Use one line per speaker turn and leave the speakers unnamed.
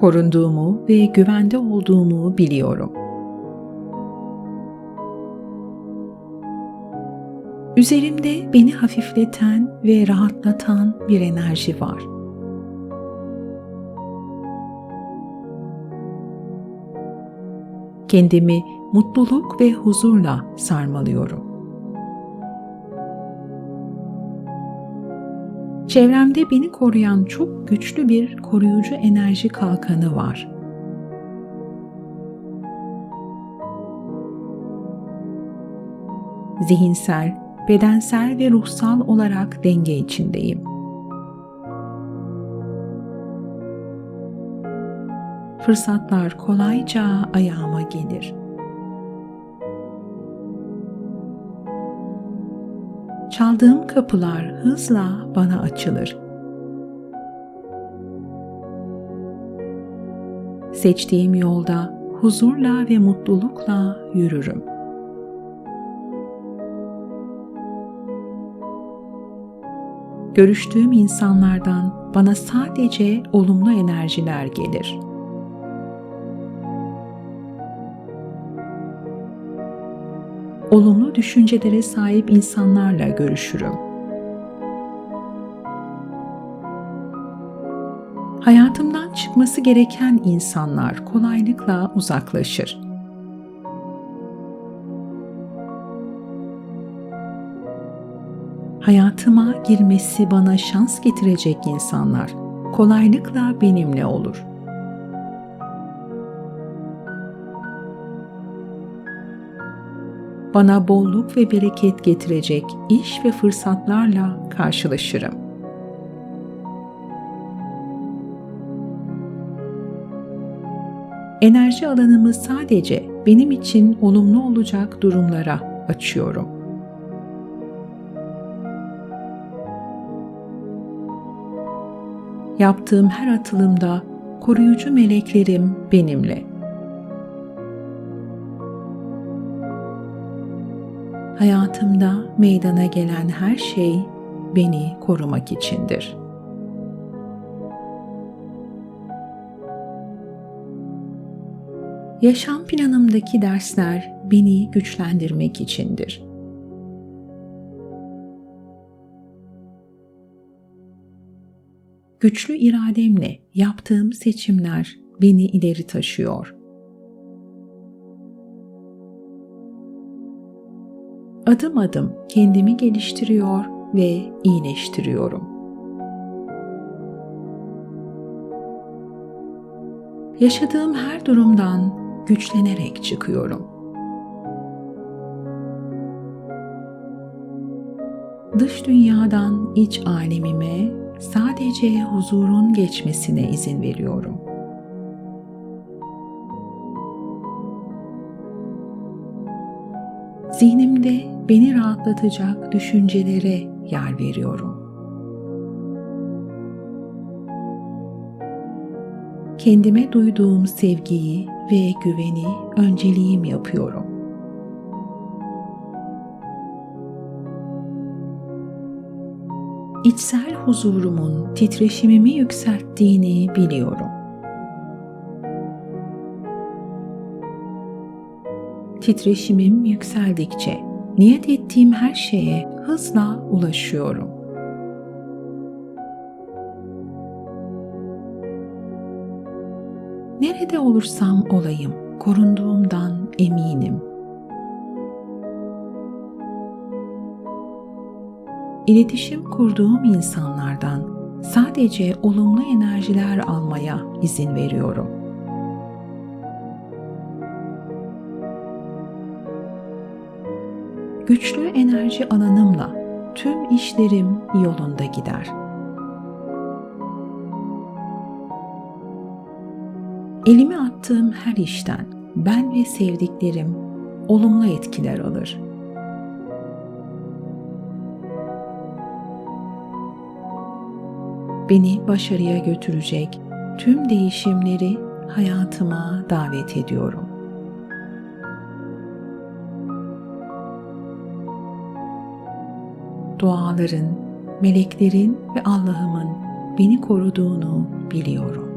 Korunduğumu ve güvende olduğumu biliyorum. Üzerimde beni hafifleten ve rahatlatan bir enerji var. Kendimi mutluluk ve huzurla sarmalıyorum. Çevremde beni koruyan çok güçlü bir koruyucu enerji kalkanı var. Zihinsel, bedensel ve ruhsal olarak denge içindeyim. Fırsatlar kolayca ayağıma gelir. Çaldığım kapılar hızla bana açılır. Seçtiğim yolda huzurla ve mutlulukla yürürüm. Görüştüğüm insanlardan bana sadece olumlu enerjiler gelir. Olumlu düşüncelere sahip insanlarla görüşürüm. Hayatımdan çıkması gereken insanlar kolaylıkla uzaklaşır. Hayatıma girmesi bana şans getirecek insanlar kolaylıkla benimle olur. Bana bolluk ve bereket getirecek iş ve fırsatlarla karşılaşırım. Enerji alanımı sadece benim için olumlu olacak durumlara açıyorum. Yaptığım her atılımda koruyucu meleklerim benimle. Hayatımda meydana gelen her şey beni korumak içindir. Yaşam planımdaki dersler beni güçlendirmek içindir. Güçlü irademle yaptığım seçimler beni ileri taşıyor. Adım adım kendimi geliştiriyor ve iyileştiriyorum. Yaşadığım her durumdan güçlenerek çıkıyorum. Dış dünyadan iç alemime sadece huzurun geçmesine izin veriyorum. Zihnimde beni rahatlatacak düşüncelere yer veriyorum. Kendime duyduğum sevgiyi ve güveni önceliğim yapıyorum. İçsel huzurumun titreşimimi yükselttiğini biliyorum. Titreşimim yükseldikçe niyet ettiğim her şeye hızla ulaşıyorum. Nerede olursam olayım korunduğumdan eminim. İletişim kurduğum insanlardan sadece olumlu enerjiler almaya izin veriyorum. Güçlü enerji alanımla tüm işlerim yolunda gider. Elimi attığım her işten ben ve sevdiklerim olumlu etkiler alır. Beni başarıya götürecek tüm değişimleri hayatıma davet ediyorum. Duaların, meleklerin ve Allah'ımın beni koruduğunu biliyorum.